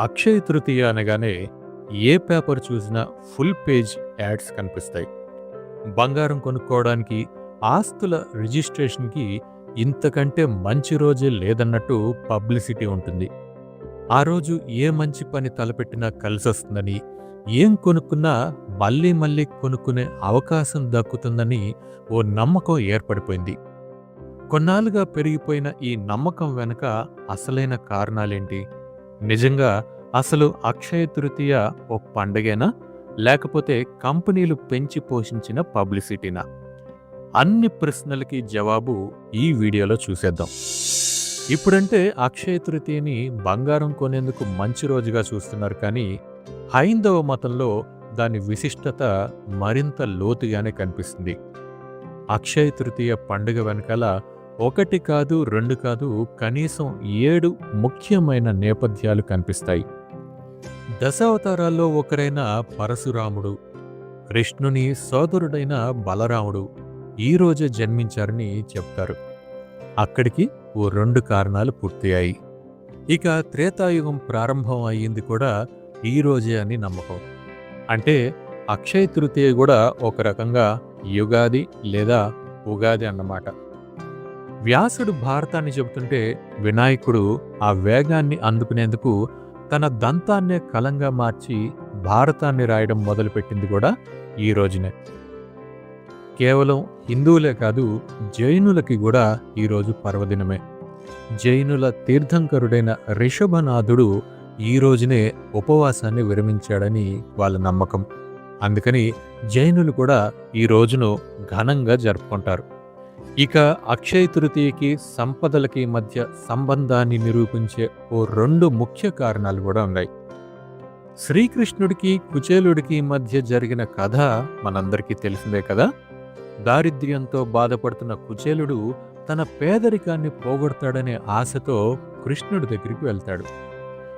అక్షయ తృతీయ అనగానే ఏ పేపర్ చూసినా ఫుల్ పేజ్ యాడ్స్ కనిపిస్తాయి. బంగారం కొనుక్కోవడానికి ఆస్తుల రిజిస్ట్రేషన్కి ఇంతకంటే మంచి రోజే లేదన్నట్టు పబ్లిసిటీ ఉంటుంది. ఆ రోజు ఏ మంచి పని తలపెట్టినా కలిసొస్తుందని ఏం కొనుక్కున్నా మళ్ళీ మళ్ళీ కొనుక్కునే అవకాశం దక్కుతుందని ఓ నమ్మకం ఏర్పడిపోయింది. కొన్నాళ్ళుగా పెరిగిపోయిన ఈ నమ్మకం వెనుక అసలైన కారణాలేంటి? నిజంగా అసలు అక్షయ తృతీయ ఓ పండగేనా? లేకపోతే కంపెనీలు పెంచి పోషించిన పబ్లిసిటీనా? అన్ని ప్రశ్నలకి జవాబు ఈ వీడియోలో చూసేద్దాం. ఇప్పుడంటే అక్షయ తృతీయని బంగారం కొనేందుకు మంచి రోజుగా చూస్తున్నారు కానీ హైందవ మతంలో దాని విశిష్టత మరింత లోతుగానే కనిపిస్తుంది. అక్షయ తృతీయ పండుగ వెనకాల ఒకటి కాదు రెండు కాదు కనీసం ఏడు ముఖ్యమైన నేపథ్యాలు కనిపిస్తాయి. దశావతారాల్లో ఒకరైన పరశురాముడు కృష్ణుని సోదరుడైన బలరాముడు ఈ రోజే జన్మించారని చెప్తారు. అక్కడికి ఓ రెండు కారణాలు పూర్తయ్యాయి. ఇక త్రేతాయుగం ప్రారంభం అయ్యింది కూడా ఈ రోజే అని నమ్మకం. అంటే అక్షయ తృతీయ కూడా ఒక రకంగా యుగాది లేదా ఉగాది అన్నమాట. వ్యాసుడు భారతాన్ని చెబుతుంటే వినాయకుడు ఆ వేగాన్ని అందుకునేందుకు తన దంతాన్నే కలంగా మార్చి భారతాన్ని రాయడం మొదలుపెట్టింది కూడా ఈ రోజునే. కేవలం హిందువులే కాదు జైనులకి కూడా ఈరోజు పర్వదినమే. జైనుల తీర్థంకరుడైన రిషభనాథుడు ఈ రోజునే ఉపవాసాన్ని విరమించాడని వాళ్ళ నమ్మకం. అందుకని జైనులు కూడా ఈ రోజును ఘనంగా జరుపుకుంటారు. ఇక అక్షయ తృతీయకి సంపదలకి మధ్య సంబంధాన్ని నిరూపించే ఓ రెండు ముఖ్య కారణాలు కూడా ఉన్నాయి. శ్రీకృష్ణుడికి కుచేలుడికి మధ్య జరిగిన కథ మనందరికీ తెలిసిందే కదా? దారిద్ర్యంతో బాధపడుతున్న కుచేలుడు తన పేదరికాన్ని పోగొడతాడనే ఆశతో కృష్ణుడి దగ్గరికి వెళ్తాడు.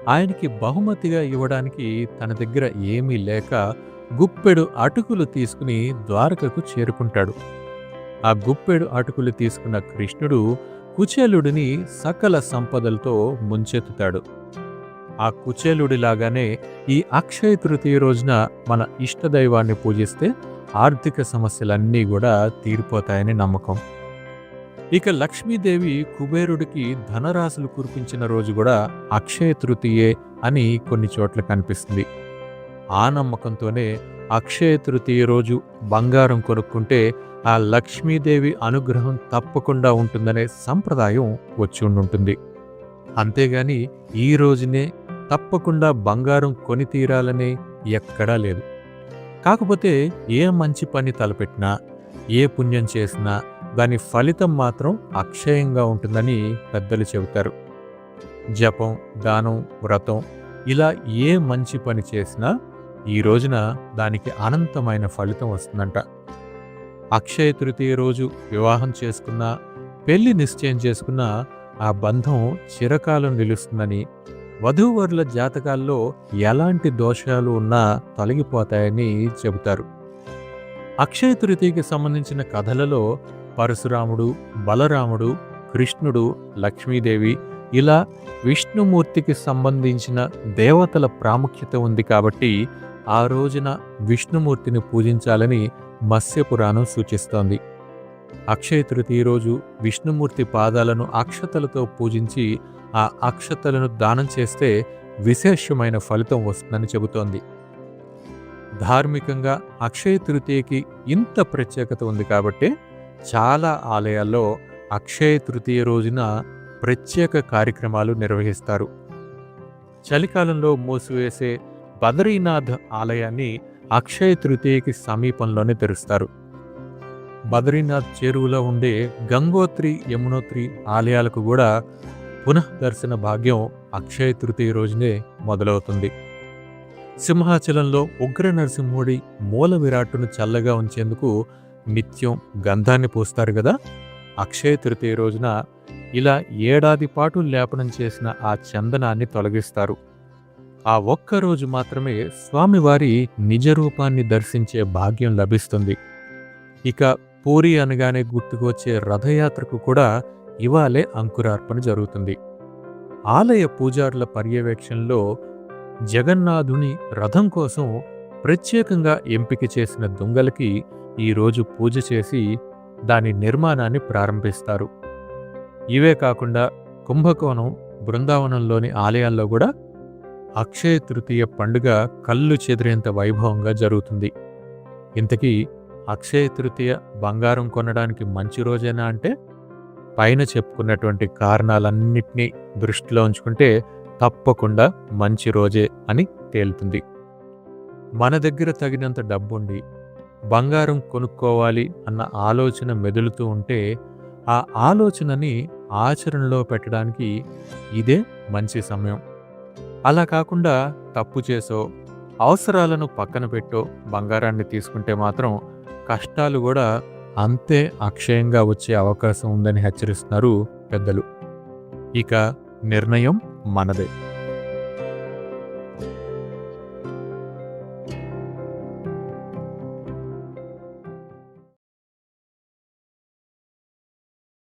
ఆయనకి బహుమతిగా ఇవ్వడానికి తన దగ్గర ఏమీ లేక గుప్పెడు అటుకులు తీసుకుని ద్వారకకు చేరుకుంటాడు. ఆ గుప్పెడు అటుకులు తీసుకున్న కృష్ణుడు కుచేలుడిని సకల సంపదలతో ముంచెత్తుతాడు. ఆ కుచేలుడిలాగానే ఈ అక్షయ తృతీయ రోజున మన ఇష్టదైవాన్ని పూజిస్తే ఆర్థిక సమస్యలన్నీ కూడా తీరిపోతాయని నమ్మకం. ఇక లక్ష్మీదేవి కుబేరుడికి ధనరాశులు కురిపించిన రోజు కూడా అక్షయ తృతీయే అని కొన్ని చోట్ల కనిపిస్తుంది. ఆ నమ్మకంతోనే అక్షయ తృతీయ రోజు బంగారం కొనుక్కుంటే ఆ లక్ష్మీదేవి అనుగ్రహం తప్పకుండా ఉంటుందనే సంప్రదాయం వచ్చి ఉండుంటుంది. అంతేగాని ఈ రోజునే తప్పకుండా బంగారం కొని తీరాలనే ఎక్కడా లేదు. కాకపోతే ఏ మంచి పని తలపెట్టినా ఏ పుణ్యం చేసినా దాని ఫలితం మాత్రం అక్షయంగా ఉంటుందని పెద్దలు చెబుతారు. జపం దానం వ్రతం ఇలా ఏ మంచి పని చేసినా ఈ రోజున దానికి అనంతమైన ఫలితం వస్తుందంట. అక్షయ తృతీయ రోజు వివాహం చేసుకున్నా పెళ్ళి నిశ్చయం చేసుకున్నా ఆ బంధం చిరకాలం నిలుస్తుందని వధూవరుల జాతకాల్లో ఎలాంటి దోషాలు ఉన్నా తొలగిపోతాయని చెబుతారు. అక్షయ తృతీయకి సంబంధించిన కథలలో పరశురాముడు బలరాముడు కృష్ణుడు లక్ష్మీదేవి ఇలా విష్ణుమూర్తికి సంబంధించిన దేవతల ప్రాముఖ్యత ఉంది కాబట్టి ఆ రోజున విష్ణుమూర్తిని పూజించాలని మత్స్యపురాణం సూచిస్తోంది. అక్షయ తృతీయ రోజు విష్ణుమూర్తి పాదాలను అక్షతలతో పూజించి ఆ అక్షతలను దానం చేస్తే విశేషమైన ఫలితం వస్తుందని చెబుతోంది. ధార్మికంగా అక్షయ తృతీయకి ఇంత ప్రత్యేకత ఉంది కాబట్టి చాలా ఆలయాల్లో అక్షయ తృతీయ రోజున ప్రత్యేక కార్యక్రమాలు నిర్వహిస్తారు. చలికాలంలో మూసివేసే బదరీనాథ్ ఆలయాన్ని అక్షయ తృతీయకి సమీపంలోనే తెరుస్తారు. బద్రీనాథ్ చేరువలో ఉండే గంగోత్రి యమునోత్రి ఆలయాలకు కూడా పునఃదర్శన భాగ్యం అక్షయ తృతీయ రోజునే మొదలవుతుంది. సింహాచలంలో ఉగ్ర నరసింహుడి మూల విరాట్టును చల్లగా ఉంచేందుకు నిత్యం గంధాన్ని పూస్తారు కదా? అక్షయ తృతీయ రోజున ఇలా ఏడాది పాటు లేపనం చేసిన ఆ చందనాన్ని తొలగిస్తారు. ఆ ఒక్క రోజు మాత్రమే స్వామివారి నిజ రూపాన్ని దర్శించే భాగ్యం లభిస్తుంది. ఇక పూరి అనగానే గుర్తుకు వచ్చే రథయాత్రకు కూడా ఇవాళే అంకురార్పణ జరుగుతుంది. ఆలయ పూజారుల పర్యవేక్షణలో జగన్నాథుని రథం కోసం ప్రత్యేకంగా ఎంపిక చేసిన దొంగలకి ఈరోజు పూజ చేసి దాని నిర్మాణాన్ని ప్రారంభిస్తారు. ఇవే కాకుండా కుంభకోణం బృందావనంలోని ఆలయాల్లో కూడా అక్షయ తృతీయ పండుగ కళ్ళు చెదిరేంత వైభవంగా జరుగుతుంది. ఇంతకీ అక్షయ తృతీయ బంగారం కొనడానికి మంచి రోజేనా అంటే? పైన చెప్పుకున్నటువంటి కారణాలన్నింటినీ దృష్టిలో ఉంచుకుంటే తప్పకుండా మంచి రోజే అని తేలుతుంది. మన దగ్గర తగినంత డబ్బుండి బంగారం కొనుక్కోవాలి అన్న ఆలోచన మెదులుతూ ఉంటే ఆ ఆలోచనని ఆచరణలో పెట్టడానికి ఇదే మంచి సమయం. అలా కాకుండా తప్పు చేసో అవసరాలను పక్కన పెట్టో బంగారాన్ని తీసుకుంటే మాత్రం కష్టాలు కూడా అంతే అక్షయంగా వచ్చే అవకాశం ఉందని హెచ్చరిస్తున్నారు పెద్దలు. ఇక నిర్ణయం మనదే.